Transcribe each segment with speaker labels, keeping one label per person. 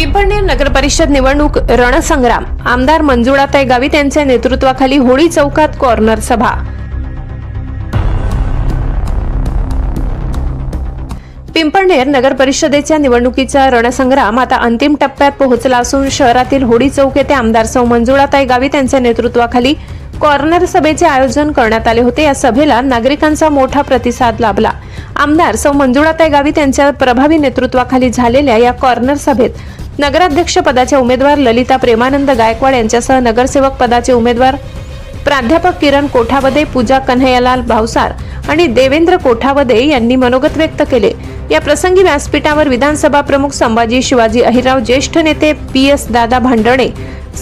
Speaker 1: पिंपळनेर नगर परिषद निवडणूक रणसंग्राम. आमदार मंजुळाताई गावित यांच्या नेतृत्वाखाली होळी चौकात कॉर्नर सभा. पिंपळनेर नगर परिषदेच्या निवडणुकीचा रणसंग्राम आता अंतिम टप्प्यात पोहोचला असून शहरातील होळी चौक येथे आमदार सौ मंजुळाताई गावित यांच्या नेतृत्वाखाली कॉर्नर सभेचे आयोजन करण्यात आले होते. या सभेला नागरिकांचा मोठा प्रतिसाद लाभला. आमदार सौ मंजुळाताई गावित यांच्या प्रभावी नेतृत्वाखाली झालेल्या या कॉर्नर सभेत नगराध्यक्ष पदाचे उमेदवार ललिता प्रेमानंद गायकवाड यांच्यासह नगरसेवक पदाचे उमेदवार प्राध्यापक किरण कोठावदे पूजा कन्हैयालाल भावसार आणि देवेंद्र कोठावदे यांनी मनोगत व्यक्त केले. या प्रसंगी व्यासपीठावर विधानसभा प्रमुख संभाजी शिवाजी अहिराव ज्येष्ठ नेते पी एस दादा भांडणे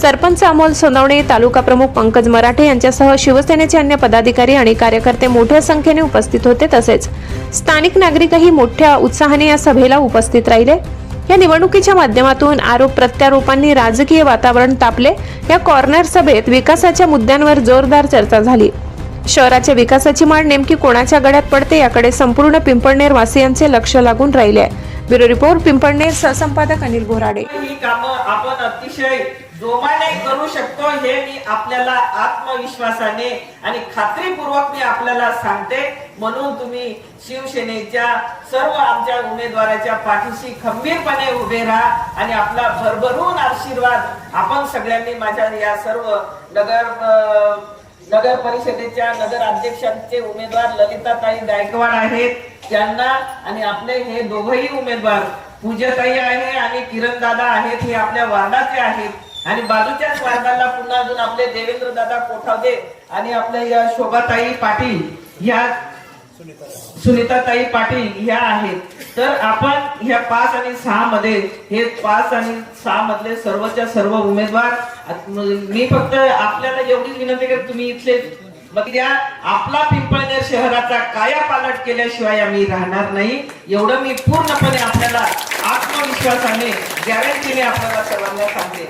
Speaker 1: सरपंच अमोल सोनवणे तालुका प्रमुख पंकज मराठे यांच्यासह शिवसेनेचे अन्य पदाधिकारी आणि कार्यकर्ते मोठ्या संख्येने उपस्थित होते तसेच स्थानिक नागरिकही मोठ्या उत्साहाने या सभेला उपस्थित राहिले. या निवडणुकीच्या माध्यमातून आरोप प्रत्यारोपांनी राजकीय वातावरण तापले. या कॉर्नर सभेत विकासाच्या मुद्द्यांवर जोरदार चर्चा झाली. शहराच्या विकासाची माळ नेमकी कोणाच्या गळ्यात पडते याकडे संपूर्ण पिंपळनेर वासियांचे लक्ष लागून राहिले आहे. ब्युरो रिपोर्ट पिंपळनेर सहसंपादक अनिल बोराडे.
Speaker 2: ही कामं आपण अतिशय जोमाने करू शकतो हे मी आपल्याला आत्मविश्वासाने आणि खात्रीपूर्वक मी आपल्याला सांगते. म्हणून तुम्ही शिवसेनेच्या सर्व आमच्या उमेदवाराच्या पाठीशी खंबीरपणे उभे राहा आणि आपला भरभरून आशीर्वाद आपण सगळ्यांनी माझ्या या सर्व नगर नगर परिषदेच्या नगर अध्यक्षांचे उमेदवार ललिताताई गायकवाड आहेत त्यांना आणि आपले हे दोघही उमेदवार. पूजाताई आहे आणि किरण दादा आहेत हे आपल्या वार्डाचे आहेत. आणि बाजूच्याच वार्डाला पुन्हा अजून आपले देवेंद्र दादा कोठावदे आणि आपल्या या शोभाताई पाटील ह्या सुनीताताई पाटील ह्या आहेत. तर आपण ह्या पाच आणि सहा मध्ये हे पाच आणि सहा मधले सर्वच्या सर्व उमेदवार मी फक्त आपल्याला एवढीच विनंती करतो तुम्ही इथले मग द्या आपला पिंपळनेर शहराचा काया पालट केल्याशिवाय आम्ही राहणार नाही. एवढं मी पूर्णपणे आपल्याला आत्मविश्वासाने गॅरंटीने आपल्याला सर्वांना सांगते.